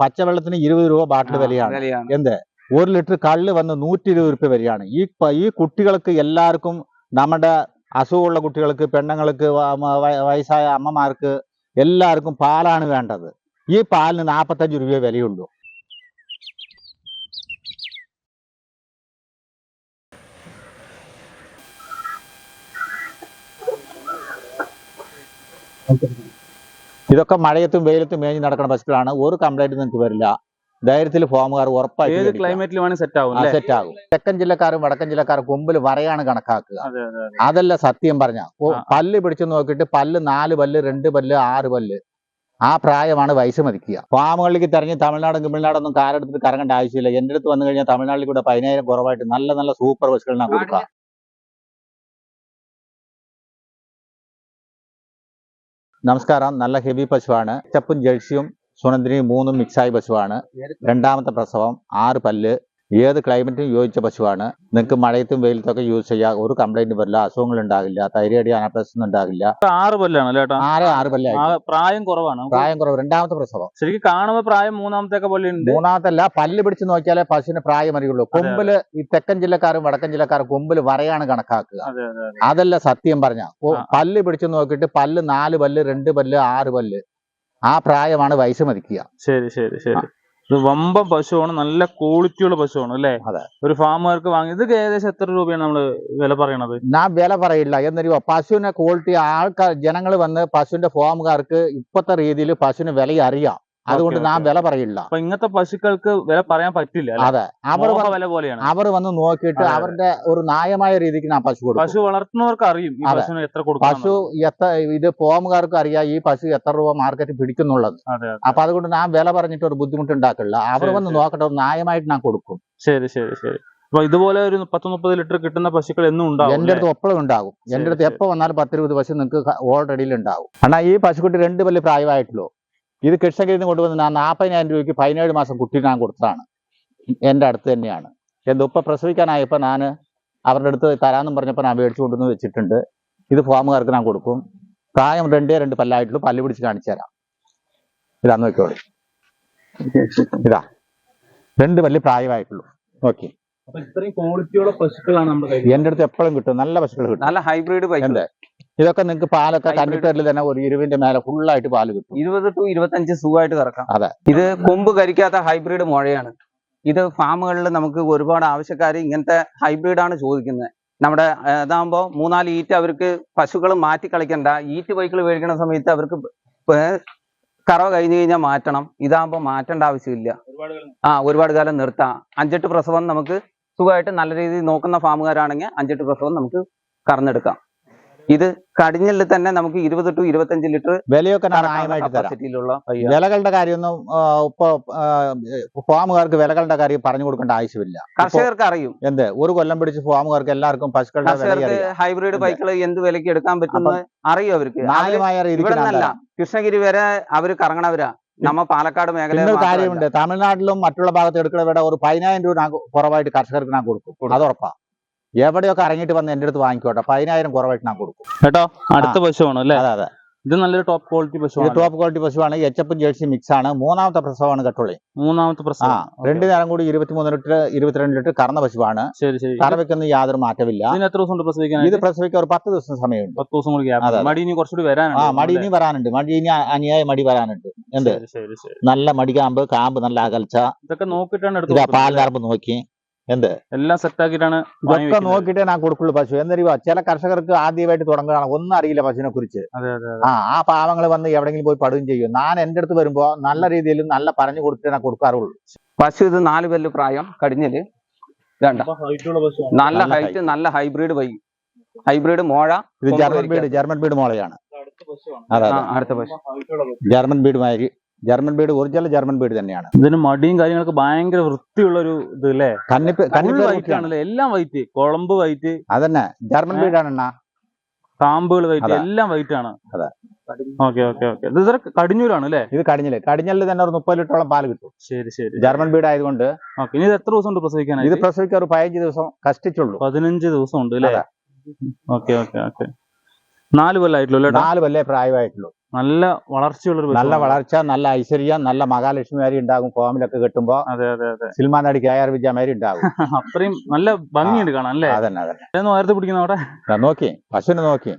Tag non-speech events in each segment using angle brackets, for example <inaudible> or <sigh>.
പച്ചവെള്ളത്തിന് ഇരുപത് രൂപ ബാട്ടിൽ വിലയാണ്. വിലയാണ്. എന്ത്? ഒരു ലിറ്റർ കള്ള് വന്ന് നൂറ്റി ഇരുപത് രൂപ വരെയാണ് ഈ ഈ കുട്ടികൾക്ക് എല്ലാവർക്കും നമ്മുടെ അസുഖമുള്ള കുട്ടികൾക്ക് പെണ്ണുങ്ങൾക്ക് വയസ്സായ അമ്മമാർക്ക് എല്ലാവർക്കും പാലാണ് വേണ്ടത്. ഈ പാലിന് നാൽപ്പത്തഞ്ച് രൂപയെ വിലയുള്ളൂ. ഇതൊക്കെ മഴയത്തും വെയിലത്തും മേഞ്ഞ് നടക്കുന്ന പശുക്കളാണ് ഒരു കംപ്ലൈന്റ് നിങ്ങൾക്ക് വരില്ല. ധൈര്യത്തിൽ ഫോമുകാർ ഏത് ക്ലൈമറ്റിൽ വേണമെങ്കിൽ സെറ്റ് ആകും സെറ്റ് ആകും. തെക്കൻ ജില്ലക്കാരും വടക്കൻ ജില്ലക്കാരും കൊമ്പിൽ വരയാണ് കണക്കാക്കുക. അതെ അതെ അതെ. അതല്ല സത്യം പറഞ്ഞ. പല്ല് പിടിച്ചു നോക്കിയിട്ട് പല്ല് നാല് പല്ല് രണ്ട് പല്ല് ആറ് പല്ല്. ആ പ്രായമാണ് വയസ്സ് മതിക്കുക. ഫാമുകളിലേക്ക് തിരഞ്ഞ് തമിഴ്നാടും തമിഴ്നാടൊന്നും കാലെടുത്തിട്ട് കറങ്ങേണ്ട ആവശ്യമില്ല. എന്റെ അടുത്ത് വന്നു കഴിഞ്ഞാൽ തമിഴ്നാട്ടിൽ കൂടെ പതിനായിരം കുറവായിട്ട് നല്ല നല്ല സൂപ്പർ ബസ്സുകൾ ഞാൻ നമസ്കാരം. നല്ല ഹെവി പശുവാണ്. ചപ്പും ജേഴ്സിയും സുനന്ദിനിയും മൂന്നും മിക്സായ പശുവാണ്. രണ്ടാമത്തെ പ്രസവം ആറ് പല്ല് ഏത് ക്ലൈമറ്റിനും യോജിച്ച പശുവാണ്. നിങ്ങൾക്ക് മഴയത്തും വെയിലത്തൊക്കെ യൂസ് ചെയ്യാം. ഒരു കംപ്ലൈന്റ് വരില്ല. അസുഖങ്ങൾ ഉണ്ടാകില്ല. തൈരടി അനപ്രസം ഉണ്ടാകില്ല. ആറ് പല്ലാണ് ആറോ ആറ് പല്ലായി പ്രായം കുറവാണ്. പ്രായം കുറവ്. രണ്ടാമത്തെ പ്രസവം. ശരിക്കും കാണുമ്പോൾ പ്രായം മൂന്നാമത്തെ പോലെ മൂന്നാമത്തെ മൂന്നാമത്തല്ല പല്ല് പിടിച്ച് നോക്കിയാലേ പശുവിന് പ്രായം അറിയുള്ളൂ. കൊമ്പിൽ ഈ തെക്കൻ ജില്ലക്കാരും വടക്കൻ ജില്ലക്കാരും കൊമ്പിൽ വരയാണ് കണക്കാക്കുക. അതെ അതെ അതെ. അതല്ല സത്യം പറഞ്ഞ. പല്ല് പിടിച്ച് നോക്കിയിട്ട് പല്ല് നാല് പല്ല് രണ്ട് പല്ല് ആറ് പല്ല്. ആ പ്രായമാണ് വയസ്സ് മതിക്കുക. ശരി ശരി ശരി. ഇത് വമ്പൻ പശുവാണ് നല്ല ക്വാളിറ്റിയുള്ള പശുവാണ് അല്ലേ? അതെ. ഒരു ഫാമുകാർക്ക് വാങ്ങി ഇത് ഏകദേശം എത്ര രൂപയാണ് നമ്മൾ വില പറയണത്? ഞാൻ വില പറയില്ല. എന്നറിയോ പശുവിനെ ക്വാളിറ്റി ആൾക്കാർ ജനങ്ങൾ വന്ന് പശുവിന്റെ ഫാമുകാർക്ക് ഇപ്പത്തെ രീതിയിൽ പശുവിന് വില അറിയാം അതുകൊണ്ട് നാം ഞാൻ വില പറയില്ല. ഇങ്ങനത്തെ പശുക്കൾക്ക് വില പറയാൻ പറ്റില്ല? അതെ. അവർ വില പോലെയാണ്. അവർ വന്ന് നോക്കിയിട്ട്. അവരുടെ ഒരു ന്യായമായ രീതിക്ക് ഞാൻ പശു കൊടുക്കും. പശു വളർത്തുന്നവർക്ക് അറിയും. പശുവിന് എത്ര പശു എത്ര ഇത് ഫോമുകാർക്ക് അറിയാം ഈ പശു എത്ര രൂപ മാർക്കറ്റ് പിടിക്കുന്നുള്ളത്. അപ്പൊ അതുകൊണ്ട് നാം വില പറഞ്ഞിട്ട് ഒരു ബുദ്ധിമുട്ടുണ്ടാക്കില്ല അവർ വന്ന് നോക്കട്ടെ ഒരു ന്യായമായിട്ട് ഞാൻ കൊടുക്കും. ശരി ശരി ശരി. അപ്പൊ ഇതുപോലെ ഒരു പത്ത് മുപ്പത് ലിറ്റർ കിട്ടുന്ന പശുക്കൾ എന്നും ഉണ്ടാവും എന്റെ അടുത്ത് എപ്പോഴും ഉണ്ടാകും. എന്റെ അടുത്ത് എപ്പോ വന്നാലും പത്തിരുപത് പശു നിങ്ങൾക്ക് ഓൾറെഡിയിൽ ഉണ്ടാവും അണ്ണാ ഈ പശുക്കുട്ടി രണ്ട് വലിയ പ്രായമായിട്ടുള്ളൂ. ഇത് കൃഷ്ണഗിരിയിൽ നിന്ന് കൊണ്ടുവന്ന് ഞാൻ നാൽപ്പതിനായിരം രൂപയ്ക്ക് പതിനേഴ് മാസം കുട്ടി ഞാൻ കൊടുത്തതാണ്. എന്റെ അടുത്ത് തന്നെയാണ്. എന്ത് ഉപ്പ പ്രസവിക്കാനായപ്പോൾ ഞാൻ അവരുടെ അടുത്ത് തരാമെന്നും പറഞ്ഞപ്പോൾ ഞാൻ മേടിച്ചു കൊണ്ടുവന്ന് വെച്ചിട്ടുണ്ട്. ഇത് ഫോമുകാർക്ക് ഞാൻ കൊടുക്കും. പ്രായം രണ്ടേ രണ്ട് പല്ലായിട്ടുള്ളൂ. പല്ല് പിടിച്ച് കാണിച്ചു തരാം. ഇതാ നോക്കിയോളൂ ഇതാ. രണ്ട് പല്ല് പ്രായമായിട്ടുള്ളൂ. ഓക്കെ. അപ്പൊ ഇത്രയും ക്വാളിറ്റിയുള്ള പശുക്കളാണ് നമ്മുടെ കയ്യിൽ. എന്റെ അടുത്ത് എപ്പോഴും കിട്ടും. നല്ല പശുക്കൾ കിട്ടും. നല്ല ഹൈബ്രിഡ് എന്ത്? ഇതൊക്കെ നിങ്ങൾക്ക് പാലൊക്കെ Hybrid. തന്നെ ഒരു ഇരുവിന്റെ മേലെ ഫുള്ളായിട്ട് പാൽ കിട്ടും. ഇരുപത് ടു ഇരുപത്തഞ്ച് സുഖമായിട്ട് കറക്കാം. അതെ. ഇത് കൊമ്പ് കരിക്കാത്ത ഹൈബ്രിഡ് മുഴയാണ്. ഇത് ഫാമുകളിൽ നമുക്ക് ഒരുപാട് ആവശ്യക്കാർ ഇങ്ങനത്തെ ഹൈബ്രിഡ് ആണ് ചോദിക്കുന്നത്. നമ്മുടെ ഇതാകുമ്പോൾ ഇതാകുമ്പോ മൂന്നാൽ ഈറ്റ് അവർക്ക് പശുക്കൾ മാറ്റി കളിക്കണ്ട. ഈറ്റ് ബൈക്കിൾ മേടിക്കുന്ന സമയത്ത് അവർക്ക് കറവ കഴിഞ്ഞു കഴിഞ്ഞാൽ മാറ്റണം. ഇതാകുമ്പോൾ മാറ്റേണ്ട ആവശ്യമില്ല. ഒരുപാട് ആ ഒരുപാട് കാലം നിർത്താം. അഞ്ചെട്ട് പ്രസവം നമുക്ക് സുഖമായിട്ട് നല്ല രീതിയിൽ നോക്കുന്ന ഫാമുകാരാണെങ്കിൽ അഞ്ചെട്ട് പ്രസവം നമുക്ക് കറന്നെടുക്കാം. ഇത് കടിഞ്ഞിൽ തന്നെ നമുക്ക് ഇരുപത് ടു ഇരുപത്തഞ്ച് ലിറ്റർ വിലയൊക്കെ കപ്പാസിറ്റിയിലുള്ള വിലകളുടെ കാര്യമൊന്നും ഇപ്പൊ ഫാമുകാർക്ക് വിലകളുടെ കാര്യം പറഞ്ഞു കൊടുക്കേണ്ട ആവശ്യമില്ല. കർഷകർക്ക് അറിയും. എന്ത്? ഒരു കൊല്ലം പിടിച്ച് ഫാമുകാർക്ക് എല്ലാവർക്കും പശുക്കളുടെ ഹൈബ്രിഡ്. ബൈക്കുകൾ എന്ത്? വിലക്ക് എടുക്കാൻ പറ്റും അറിയും അവർക്ക്. ഇവിടെ നിന്നല്ല കൃഷ്ണഗിരി വരെ അവർ കറങ്ങണവരാ. നമ്മ പാലക്കാട് മേഖല കാര്യമുണ്ട്. തമിഴ്നാട്ടിലും മറ്റുള്ള ഭാഗത്ത് എടുക്കുന്ന വിട ഒരു പതിനായിരം രൂപ കുറവായിട്ട് കർഷകർക്ക് ഞാൻ കൊടുക്കും. അത് ഉറപ്പാ. എവിടെയൊക്കെ ഇറങ്ങിയിട്ട് വന്ന് എന്റെ അടുത്ത് വാങ്ങിക്കോട്ടെ. പതിനായിരം കുറവായിട്ട് ഞാൻ കൊടുക്കും. കേട്ടോ? അടുത്ത പശുവാണ് അല്ലേ? അതെ അതെ. ഇത് നല്ലൊരു ടോപ്പ് ക്വാളിറ്റി പശു ടോപ്പ് ക്വാളിറ്റി പശുവാണ്. എച്ചപ്പും ജേഴ്സി മിക്സ് ആണ്. മൂന്നാമത്തെ പ്രസവമാണ് കട്ടുള്ളി മൂന്നാമത്തെ ആ പ്രസവം രണ്ട് നേരം കൂടി ഇരുപത്തിമൂന്ന് ലിറ്റർ ഇരുപത്തിരണ്ട് ലിറ്റർ കറന്ന പശുവാണ്. ശരി ശരി. കറവയ്ക്കൊന്നും യാതൊരു മാറ്റമില്ല എത്ര ദിവസം പ്രസവിക്കാൻ? ഇത് പ്രസവിക്കാൻ ഒരു പത്ത് ദിവസം സമയമുണ്ട്. പത്ത് ദിവസം കൂടി. മടി ഇനി കുറച്ചുകൂടി ആ വരാനുണ്ട് മടി ഇനി വരാനുണ്ട്. മടി ഇനി അനിയായ മടി വരാനുണ്ട്. എന്ത്? നല്ല മടികാമ്പ് കാമ്പ് നല്ല അകൽച്ച. ഇതൊക്കെ നോക്കിയിട്ടാണ് പാൽ നരമ്പ് നോക്കി. എന്ത്? എല്ലാം സെറ്റ് ആക്കിയിട്ടാണ് വാങ്ങി ഇതൊക്കെ. നോക്കിയിട്ടേ ഞാൻ കൊടുക്കുള്ളൂ പശു. എന്നറിയോ ചില കർഷകർക്ക് ആദ്യമായിട്ട് തുടങ്ങുകയാണ് ഒന്നും അറിയില്ല പശുവിനെ കുറിച്ച്. അതെ അതെ ആ ആ പാവങ്ങൾ വന്ന് എവിടെങ്കിലും പോയി പടുകയും ചെയ്യും. ഞാൻ എന്റെ അടുത്ത് വരുമ്പോ നല്ല രീതിയിൽ നല്ല പറഞ്ഞു കൊടുത്തിട്ടേ ഞാൻ കൊടുക്കാറുള്ളൂ. പശു ഇത് നാല് പല്ല് പ്രായം കടിഞ്ഞിൽ. നല്ല ഹൈറ്റ് നല്ല ഹൈബ്രിഡ് വൈ. ഹൈബ്രിഡ് മോഴ ഇത് ജർമ്മൻ ബീഡ് ജർമ്മൻ ബീഡ് മോളയാണ്. അടുത്ത. അതെ പശു. ജർമ്മൻ ബീഡ് മാതിരി. German breed original German breed തന്നെയാണ്. ഇതിന് മടിയും കാര്യങ്ങളൊക്കെ ഭയങ്കര വൃത്തിയുള്ള ഒരു ഇത് അല്ലേ കന്നിപ്പ് വൈറ്റ് ആണല്ലേ? എല്ലാം വൈറ്റ് കുളമ്പ് വൈറ്റ് അതന്നെ. ജർമ്മൻ ബീഡ് ബീഡാണ് അണ്ണാ കാമ്പുകൾ വൈറ്റ് എല്ലാം വൈറ്റ് ആണ്. അതെ. Okay okay okay. ഇത് സാർ കടിഞ്ഞൂരാണ് അല്ലേ? ഇത് കടിഞ്ഞിൽ. കടിഞ്ഞലിൽ തന്നെ ഒരു മുപ്പത് ലിറ്ററോളം പാൽ കിട്ടും. ശരി ശരി. ജർമ്മൻ ബീഡ് ആയതുകൊണ്ട്. ഓക്കെ ഇനി ഇത് എത്ര ദിവസം ഉണ്ട് പ്രസവിക്കാൻ ഇത് പ്രസവിക്കാൻ ഒരു പതിനഞ്ച് ദിവസം കഷ്ടിച്ചുള്ളൂ. പതിനഞ്ച് ദിവസം ഉണ്ട് അല്ലേ. Okay okay okay. നാല് കൊല്ലായിട്ടുള്ളൂ നാല് കൊല്ലേ പ്രായമായിട്ടുള്ളൂ. നല്ല വളർച്ചയുള്ള നല്ല. വളർച്ച നല്ല ഐശ്വര്യം നല്ല മഹാലക്ഷ്മിമാരി ഉണ്ടാകും ഫോമിലൊക്കെ കെട്ടുമ്പോ. അതെ അതെ അതെ. സിൽമാൻ നടി കെ ആർ വിജയമാരി ഉണ്ടാകും. <laughs> അത്രയും നല്ല ഭംഗിയുണ്ട് കാണാൻ അല്ലേ? അതന്നെ അതന്നെ. ഏതാ നേരത്തെ പിടിക്കുന്ന അവിടെ. നോക്കി പശുവിനെ നോക്കി.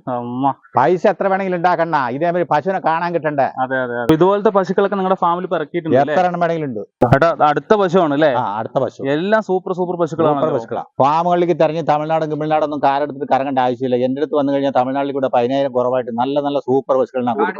പൈസ എത്ര വേണമെങ്കിലും ഉണ്ടാക്കണ്ട ഇതേമാതിരി പശുവിനെ കാണാൻ കിട്ടണ്ടേ? അതെ അതെ അതെ. ഇതുപോലത്തെ പശുക്കളൊക്കെ നിങ്ങളുടെ ഫാമിൽ ഇറക്കിയിട്ടുണ്ട് അല്ലേ? എത്ര എണ്ണം വേണമെങ്കിലും ഉണ്ട്. അടുത്ത പശുവാണ് അല്ലേ? അടുത്ത പശു. എല്ലാം സൂപ്പർ സൂപ്പർ പശുക്കളാണ് പശുക്കളാണ് പശുക്കളാ. ഫാമുകളിലേക്ക് തെരഞ്ഞ് തമിഴ്നാടും തമിഴ്നാടൊന്നും കാരെടുത്തിട്ട് കറങ്ങേണ്ട ആവശ്യമില്ല. എന്റെ അടുത്ത് വന്നു കഴിഞ്ഞാൽ തമിഴ്നാട്ടിൽ കൂടെ പതിനായിരം കുറവായിട്ട് നല്ല നല്ല സൂപ്പർ കൊടുക്കാം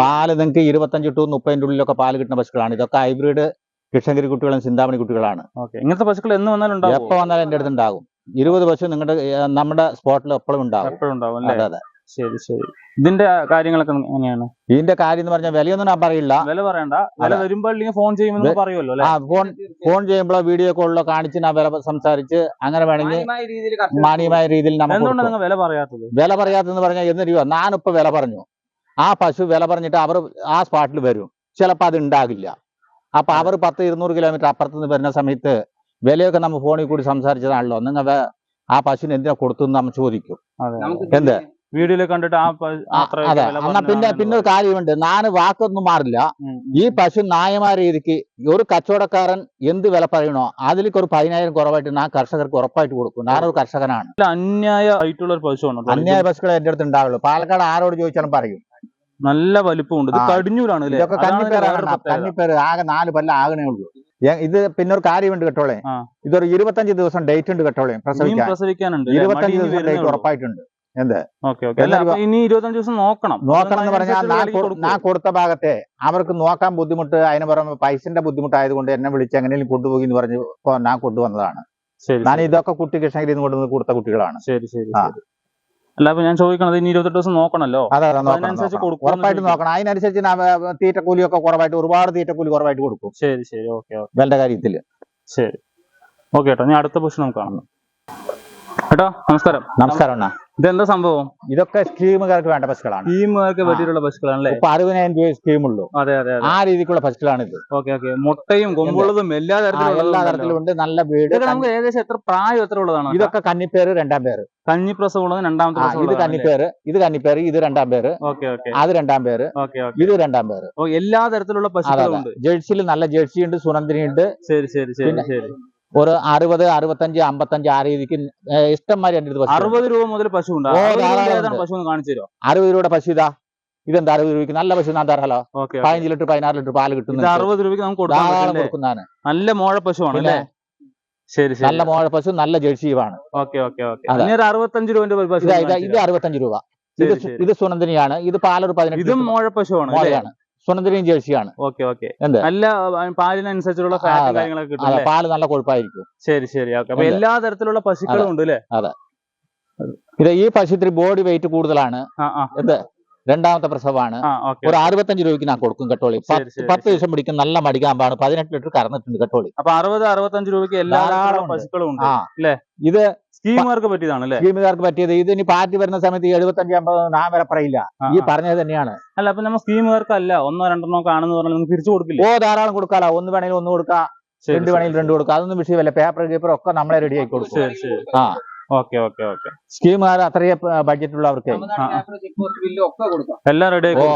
പാൽ നിങ്ങൾക്ക് ഇരുപത്തഞ്ച് ടു മുപ്പതിന്റെ ഉള്ളിലൊക്കെ പാൽ കിട്ടുന്ന പശുക്കളാണ്. ഇതൊക്കെ ഹൈബ്രിഡ് കൃഷ്ണഗിരി കുട്ടികളും ചിന്താമണി കുട്ടികളാണ്. ഇങ്ങനത്തെ പശുക്കൾ എന്ന് വന്നാലും ഉണ്ടാവും എപ്പോ വന്നാലും എന്റെ അടുത്ത് ഉണ്ടാകും. ഇരുപത് പശു നിങ്ങളുടെ നമ്മുടെ സ്പോട്ടിൽ എപ്പോഴും ഉണ്ടാകും. എപ്പോഴും ഉണ്ടാവും അല്ലേ? അതെ അതെ. ശരി ശരി. ഇതിന്റെ കാര്യങ്ങളൊക്കെ എങ്ങനെയാണ്? ഇതിന്റെ കാര്യം എന്ന് പറഞ്ഞാൽ വിലയൊന്നും ഞാൻ പറയില്ല. വില പറയണ്ട. വില. വരുമ്പോൾ ഫോൺ ചെയ്യുമ്പോൾ പറയുമല്ലോ അല്ലെ? ആ ഫോൺ ഫോൺ ചെയ്യുമ്പോഴോ വീഡിയോ കോളിലോ കാണിച്ച് ഞാൻ വില സംസാരിച്ച് അങ്ങനെ വേണമെങ്കിൽ മാന്യമായ രീതിയിൽ നമുക്ക് വില പറയാത്തത്? വില പറയാത്തെന്ന് പറഞ്ഞാൽ എന്ന് രൂപ? ഞാനിപ്പോ വില പറഞ്ഞു. ആ പശു വില പറഞ്ഞിട്ട് അവർ ആ സ്പോട്ടിൽ വരും. ചിലപ്പോൾ അത് ഉണ്ടാകില്ല അപ്പൊ അവർ പത്ത് ഇരുന്നൂറ് കിലോമീറ്റർ അപ്പുറത്ത് നിന്ന് വരുന്ന സമയത്ത് വിലയൊക്കെ നമ്മൾ ഫോണിൽ കൂടി സംസാരിച്ചതാണല്ലോ. നിങ്ങൾ ആ പശുവിന് എന്തിനാ കൊടുത്തു എന്ന് നമ്മൾ ചോദിക്കും. അതെ. എന്ത്? വീഡിയോയിൽ കണ്ടിട്ട് ആ അതെ. എന്നാ പിന്നെ പിന്നെ ഒരു കാര്യമുണ്ട്. ഞാൻ വാക്കൊന്നും മാറില്ല. ഈ പശു ന്യായമായ രീതിക്ക് ഒരു കച്ചവടക്കാരൻ എന്ത് വില പറയണോ അതിലേക്ക് ഒരു പതിനായിരം കുറവായിട്ട് ഞാൻ കർഷകർക്ക് ഉറപ്പായിട്ട് കൊടുക്കും. ഞാനൊരു കർഷകനാണ്. അന്യായ ആയിട്ടുള്ള ഒരു പശുവാണ് അന്യായ പശുക്കളെ എന്റെ അടുത്ത് ഉണ്ടാവുള്ളൂ. പാലക്കാട് ആരോട് ചോദിച്ചാലും പറയും. നല്ല വലിപ്പമുണ്ട്. ഇത്. കടിഞ്ഞൂലാണ് ഇതൊക്കെ. കന്നിപ്പേര് ആകെ നാല് പല്ല ആകണേ ഉള്ളൂ. ഇത് പിന്നെ ഒരു കാര്യമുണ്ട് കേട്ടോളെ. ഇതൊരു ഇരുപത്തഞ്ച് ദിവസം ഡേറ്റ് ഉണ്ട് കേട്ടോളെ പ്രസവിക്കാൻ. പ്രസവിക്കാനുണ്ട്? ഇരുപത്തഞ്ച് ദിവസം ഡേറ്റ് ഉറപ്പായിട്ടുണ്ട്. ഇനി ഇരുപത്തഞ്ച് ദിവസം നോക്കണം. നോക്കണം എന്ന് പറഞ്ഞാൽ അതിനനുസരിച്ചുള്ള ഞാൻ കൊടുത്ത ഭാഗത്തെ അവർക്ക് നോക്കാൻ ബുദ്ധിമുട്ട് അതിന് പുറമെ പൈസന്റെ ബുദ്ധിമുട്ടായതുകൊണ്ട് എന്നെ വിളിച്ച് എങ്ങനെയും കൊണ്ടുപോയി എന്ന് പറഞ്ഞ് ഞാൻ കൊണ്ടുവന്നതാണ്. ഞാൻ ഇതൊക്കെ കുട്ടി കൃഷ്ണഗിരി കൊണ്ടുവന്ന് കൊടുത്ത കുട്ടികളാണ്. ശരി. ശരി. അല്ല അപ്പൊ ഞാൻ ചോദിക്കണത് ഇനി ഇരുപത്തെട്ട് ദിവസം നോക്കണല്ലോ. അതിനനുസരിച്ച് ഉറപ്പായിട്ട്. നോക്കണം. അതിനനുസരിച്ച് തീറ്റ കൂലിയൊക്കെ കുറവായിട്ട് ഒരുപാട് തീറ്റക്കൂലി കുറവായിട്ട് കൊടുക്കും. ശരി ശരി. Okay okay. വെന്റെ കാര്യത്തിൽ. ശരി. ഓക്കെ ഏട്ടാ ഞാൻ അടുത്ത പ്രശ്നം നമുക്ക് കാണാം ഏട്ടാ നമസ്കാരം. നമസ്കാരം അണ്ണാ. ഇതെന്താ സംഭവം? ഇതൊക്കെ സ്കീമുകാർക്ക് വേണ്ട പശുക്കളാണ്. സ്കീമുകാർക്ക്. പറ്റിയിട്ടുള്ള പശുക്കളാണല്ലേ? ഇപ്പൊ അറുപതിനായിരം രൂപ സ്കീമുള്ളൂ. അതെ അതെ ആ രീതിക്കുള്ള പശുക്കളാണ് ഇത് ഓക്കെ ഓക്കെ. മുട്ടയും കൊമ്പുള്ളതും എല്ലാ തരത്തിലും എല്ലാ തരത്തിലും ഉണ്ട് നല്ല വീട് നമുക്ക് ഏകദേശം എത്ര പ്രായം എത്ര ഉള്ളതാണ്? ഇതൊക്കെ കന്നിപ്പേര് രണ്ടാം പേര്. കഞ്ഞി പ്രസവം ഉള്ളത് രണ്ടാമത്തെ ഇത് കന്നിപ്പേര് ഇത് കന്നിപ്പേര് ഇത് രണ്ടാം പേര്. Okay okay. അത് രണ്ടാം പേര്. Okay okay. ഇത് രണ്ടാം പേര്. ഓ എല്ലാ തരത്തിലുള്ള പശുക്കളും ജേഴ്സിയിൽ നല്ല ജേഴ്സി ഉണ്ട് സുനന്ദിനി ഉണ്ട് ശരി ശരി ശരി ശരി. ഒരു അറുപത് അറുപത്തഞ്ച് അമ്പത്തഞ്ച് ആ രീതിക്ക് ഏ, ഇഷ്ടംമാതിരി എന്റെ അടുത്ത് അറുപത് രൂപ മുതൽ പശു ഉണ്ട് രൂപ. പശു കാണിച്ചു തരുമോ അറുപത് രൂപയുടെ പശു ഇതാ. ഇതെന്താ അറുപത് രൂപയ്ക്ക്? നല്ല പശു നാ തരാലോ ഓക്കെ പതിനഞ്ച് ലിറ്റർ പതിനാറ് ലിറ്റർ പാൽ കിട്ടുന്നു അറുപത് രൂപയ്ക്ക് നമുക്ക് കൊടുക്കുന്നതാണ്. നല്ല മോഴ പശുവാണ് ആണല്ലേ അല്ലേ? ശരി ശരി. നല്ല മോഴ പശു നല്ല ജേഴ്സിയുമാണ് അറുപത്തഞ്ച് പശു ഇതാ. അറുപത്തഞ്ച് രൂപ. ഇത് സുനന്ദനിയാണ് ഇത് സുനന്ദിനിയാണ്. ഇത് പാലൊരു പതിനെട്ട് ഇതും പശു മോഴ പശുവാണ് ആണ് ജേഴ്സിയാണ്. Okay okay. എന്ത്? നല്ല പാലിനനുസരിച്ചുള്ള കാര്യങ്ങളൊക്കെ കിട്ടും പാൽ നല്ല കൊഴുപ്പായിരിക്കും. ശരി ശരി. ഓക്കെ. അപ്പൊ എല്ലാ തരത്തിലുള്ള പശുക്കളും ഉണ്ട് അല്ലേ? ഇത് ഈ പശു ഇത്തിരി ബോഡി വെയിറ്റ് കൂടുതലാണ് എന്ത്? രണ്ടാമത്തെ പ്രസവമാണ്. ഒരു അറുപത്തഞ്ച് രൂപയ്ക്ക് ഞാൻ കൊടുക്കും കെട്ടോളി. പത്ത് ദിവസം പിടിക്കും നല്ല മടിക്കാമ്പാണ് പതിനെട്ട് ലിറ്റർ കറന്നിട്ടുണ്ട് കെട്ടോളി. അപ്പൊ അറുപത് അറുപത്തഞ്ച് രൂപയ്ക്ക് എല്ലാ. പശുക്കളും? ഇത് സ്കീമുകാർക്ക് പറ്റിയതാണ് അല്ലേ സ്കീമുകാർക്ക് പറ്റിയത്. ഇത് ഇനി പാർട്ടി വരുന്ന സമയത്ത് എഴുപത്തഞ്ച് അമ്പത് നാം വരെ പറയില്ല. ഈ. പറഞ്ഞത് തന്നെയാണ്. അല്ല അപ്പൊ നമ്മൾ സ്കീമുകാർക്കല്ല ഒന്നോ രണ്ടെണ്ണോ കാണുന്ന പറഞ്ഞാൽ നിങ്ങൾക്ക് തിരിച്ചു കൊടുക്കില്ല? ഓ ധാരാളം കൊടുക്കാലോ. ഒന്ന് വേണമെങ്കിൽ ഒന്ന് കൊടുക്കാം. രണ്ട് വേണമെങ്കിൽ രണ്ട് കൊടുക്കാം. അതൊന്നും വിഷയമല്ല. പേപ്പർ പേപ്പർ ഒക്കെ നമ്മളെ റെഡി ആക്കി കൊടുക്കും. ആ. Okay okay okay. സ്കീമുകാർ അത്രയും ബഡ്ജറ്റ് ഉള്ളവർക്ക് എല്ലാം റെഡി ആക്കി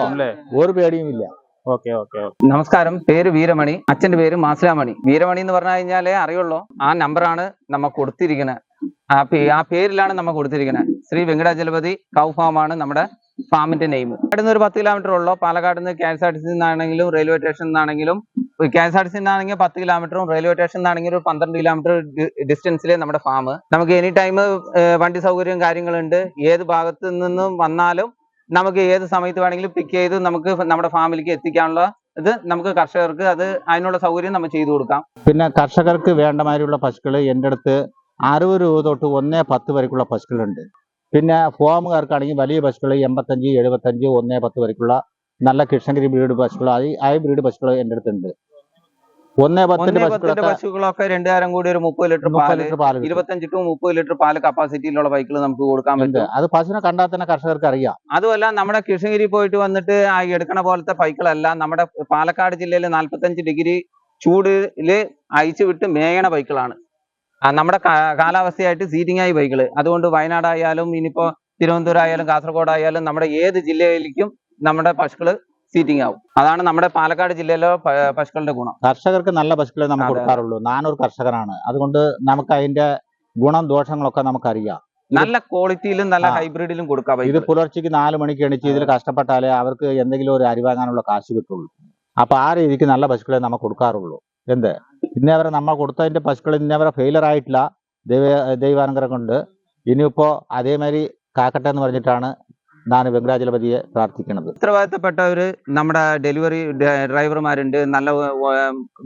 ഒരു പേടിയും ഇല്ല. Okay okay okay. നമസ്കാരം. പേര് വീരമണി. അച്ഛന്റെ പേര് മാസിലാമണി. വീരമണി എന്ന് പറഞ്ഞു കഴിഞ്ഞാലേ അറിയുള്ളൂ. ആ നമ്പറാണ് നമ്മ കൊടുത്തിരിക്കുന്നത് ആ പേരിലാണ് നമ്മ കൊടുത്തിരിക്കുന്നത് ശ്രീ വെങ്കടാചലപതി കൗ ഫാം ആണ് നമ്മുടെ ഫാമിന്റെ നെയിം ഇവിടുന്ന് ഒരു പത്ത് കിലോമീറ്റർ ഉള്ളൂ. പാലക്കാട് നിന്ന് K S R T C നിന്നാണെങ്കിലും റെയിൽവേ സ്റ്റേഷനിൽ നിന്നാണെങ്കിലും K S R T C നിന്നാണെങ്കിൽ പത്ത് കിലോമീറ്ററും റെയിൽവേ സ്റ്റേഷനിൽ നിന്നാണെങ്കിൽ ഒരു പന്ത്രണ്ട് കിലോമീറ്റർ ഡിസ്റ്റൻസിലെ നമ്മുടെ ഫാം നമുക്ക് എനി ടൈം വണ്ടി സൗകര്യവും കാര്യങ്ങളുണ്ട്. ഏത് ഭാഗത്ത് നിന്നും വന്നാലും നമുക്ക് ഏത് സമയത്ത് വേണമെങ്കിലും പിക്ക് ചെയ്ത് നമുക്ക് നമ്മുടെ ഫാമിലേക്ക് എത്തിക്കാനുള്ള ഇത് നമുക്ക് കർഷകർക്ക് അത് അതിനുള്ള സൗകര്യം നമ്മൾ ചെയ്തു കൊടുക്കാം. പിന്നെ കർഷകർക്ക് വേണ്ട മാതിരിയുള്ള പശുക്കൾ എന്റെ അടുത്ത് അറുപത് രൂപ തൊട്ട് ഒന്നേ പത്ത് വരെക്കുള്ള പശുക്കളുണ്ട്. പിന്നെ ഫോമുകാർക്കാണെങ്കിൽ വലിയ പശുക്കൾ എൺപത്തഞ്ച് എഴുപത്തഞ്ച് ഒന്നേ പത്ത് വരെക്കുള്ള നല്ല കൃഷ്ണഗിരി ബ്രീഡ് പശുക്കൾ ആ ഹൈബ്രീഡ് പശുക്കൾ എന്റെ അടുത്തുണ്ട്. ഒന്നേ പത്തിന്റെ പശുക്കളൊക്കെ രണ്ടുകാരം കൂടി ഒരു മുപ്പത് ലിറ്റർ പാൽ ലിറ്റർ പാൽ ഇരുപത്തഞ്ച് ടു മുപ്പത് ലിറ്റർ പാൽ കപ്പാസിറ്റിയിലുള്ള ബൈക്കിൽ നമുക്ക് കൊടുക്കാൻ പറ്റും. അത് പശുവിനെ കണ്ടാൽ തന്നെ കർഷകർക്ക് അറിയാം. അതുമല്ല നമ്മുടെ കൃഷ്ണഗിരി പോയിട്ട് വന്നിട്ട് ആ എടുക്കണ പോലത്തെ ബൈക്കുകളല്ല നമ്മുടെ പാലക്കാട് ജില്ലയിൽ നാല്പത്തഞ്ച് ഡിഗ്രി ചൂടിൽ അയച്ചു വിട്ട് മേയണ ബൈക്കുകളാണ് നമ്മുടെ കാലാവസ്ഥയായിട്ട് സീറ്റിംഗ് ആയി ബൈക്കുകൾ അതുകൊണ്ട് വയനാടായാലും ഇനിയിപ്പോ തിരുവനന്തപുരം ആയാലും കാസർഗോഡ് ആയാലും നമ്മുടെ ഏത് ജില്ലയിലേക്കും നമ്മുടെ പശുക്കൾ സീറ്റിംഗ് ആവും അതാണ് നമ്മുടെ പാലക്കാട് ജില്ലയിലെ പശുക്കളുടെ ഗുണം. കർഷകർക്ക് നല്ല പശുക്കളെ നമുക്ക് കൊടുക്കാറുള്ളൂ. ഞാനൊരു കർഷകരാണ്. അതുകൊണ്ട് നമുക്ക് അതിന്റെ ഗുണം ദോഷങ്ങളൊക്കെ നമുക്കറിയാം. നല്ല ക്വാളിറ്റിയിലും നല്ല ഹൈബ്രിഡിലും കൊടുക്കാം ഇത്. പുലർച്ചയ്ക്ക് നാല് മണിക്ക് എണീച്ച് ഇതിൽ കഷ്ടപ്പെട്ടാലേ അവർക്ക് എന്തെങ്കിലും ഒരു അരി വാങ്ങാനുള്ള കാശ് കിട്ടുള്ളൂ. അപ്പൊ ആ രീതിക്ക് നല്ല പശുക്കളെ നമുക്ക് കൊടുക്കാറുള്ളൂ. എന്ത്? ഇന്നേവരെ നമ്മൾ കൊടുത്തതിന്റെ പശുക്കൾ ഇന്നേവരെ ഫെയിലർ ആയിട്ടില്ല. ദൈവ ദൈവാനുഗ്രഹം കൊണ്ട് ഇനിയിപ്പോൾ അതേമാതിരി കാക്കട്ടെ എന്ന് പറഞ്ഞിട്ടാണ് ഞാൻ വെങ്കടാചലപതിയെ പ്രാർത്ഥിക്കുന്നത് ഉത്തരവാദിത്തപ്പെട്ടവര് നമ്മുടെ ഡെലിവറി ഡ്രൈവർമാരുണ്ട് നല്ല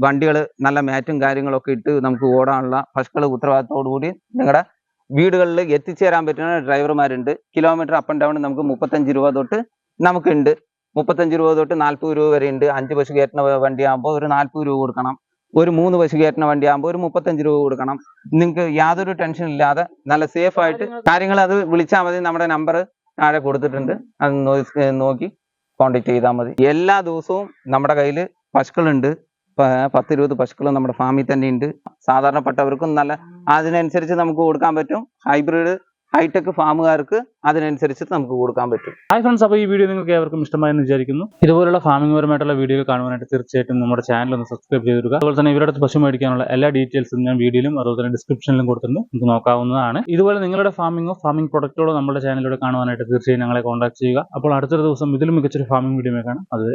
വണ്ടികൾ നല്ല മാറ്റും കാര്യങ്ങളൊക്കെ ഇട്ട് നമുക്ക് ഓടാനുള്ള പശുക്കൾ കൂടി നിങ്ങളുടെ വീടുകളിൽ എത്തിച്ചേരാൻ പറ്റുന്ന ഡ്രൈവർമാരുണ്ട് കിലോമീറ്റർ അപ്പ് ആൻഡ് ഡൗൺ നമുക്ക് മുപ്പത്തഞ്ച് രൂപ തൊട്ട് നമുക്കുണ്ട്. മുപ്പത്തഞ്ച് രൂപ തൊട്ട് നാൽപ്പത് രൂപ വരെ ഉണ്ട് അഞ്ച് പശു കയറ്റുന്ന വണ്ടിയാകുമ്പോൾ ഒരു നാൽപ്പത് രൂപ കൊടുക്കണം. ഒരു മൂന്ന് പശു കയറ്റുന്ന വണ്ടിയാകുമ്പോൾ ഒരു മുപ്പത്തഞ്ച് രൂപ കൊടുക്കണം. നിങ്ങൾക്ക് യാതൊരു ടെൻഷൻ ഇല്ലാതെ നല്ല സേഫ് ആയിട്ട് കാര്യങ്ങൾ അത് വിളിച്ചാൽ മതി. നമ്മുടെ നമ്പർ താഴെ കൊടുത്തിട്ടുണ്ട്. അത് നോക്കി കോണ്ടാക്ട് ചെയ്താൽ മതി. എല്ലാ ദിവസവും നമ്മുടെ കയ്യിൽ പശുക്കളുണ്ട്. പ- പത്ത് ഇരുപത് പശുക്കൾ നമ്മുടെ ഫാമിൽ തന്നെ ഉണ്ട് സാധാരണപ്പെട്ടവർക്കും നല്ല അതിനനുസരിച്ച് നമുക്ക് കൊടുക്കാൻ പറ്റും. ഹൈബ്രിഡ് ഹൈടെക് ഫാമുകാർക്ക് അതിനനുസരിച്ച് നമുക്ക് കൊടുക്കാൻ പറ്റും. ഹൈ ഫ്രണ്ട്സ് അപ്പോൾ ഈ വീഡിയോ നിങ്ങൾക്ക് ഏവർക്കും ഇഷ്ടമായെന്ന് വിചാരിക്കുന്നു. ഇതുപോലുള്ള ഫാമിംഗ് പരമായിട്ടുള്ള വീഡിയോ കാണുവാനായിട്ട് തീർച്ചയായിട്ടും നമ്മുടെ ചാനൽ ഒന്ന് സബ്സ്ക്രൈബ് ചെയ്തിരിക്കുക അതുപോലെ തന്നെ ഇവരുടെ പശു മേടിക്കാനുള്ള എല്ലാ ഡീറ്റെയിൽസും ഞാൻ വീഡിയോയിലും അതുപോലെ തന്നെ ഡിസ്ക്രിപ്ഷനിലും കൊടുത്തിട്ടുണ്ട്. നമുക്ക് നോക്കാവുന്നതാണ്. ഇതുപോലെ നിങ്ങളുടെ ഫാമിങ്ങോ ഫാമിംഗ് പ്രൊഡക്റ്റുകളോ നമ്മുടെ ചാനലിലൂടെ കാണുവാനായിട്ട് തീർച്ചയായും ഞങ്ങളെ കോൺടാക്ട് ചെയ്യുക. അപ്പോൾ അടുത്തൊരു ദിവസം ഇതിലും മികച്ചൊരു ഫാമിംഗ് വീഡിയോ കാണാം. അത്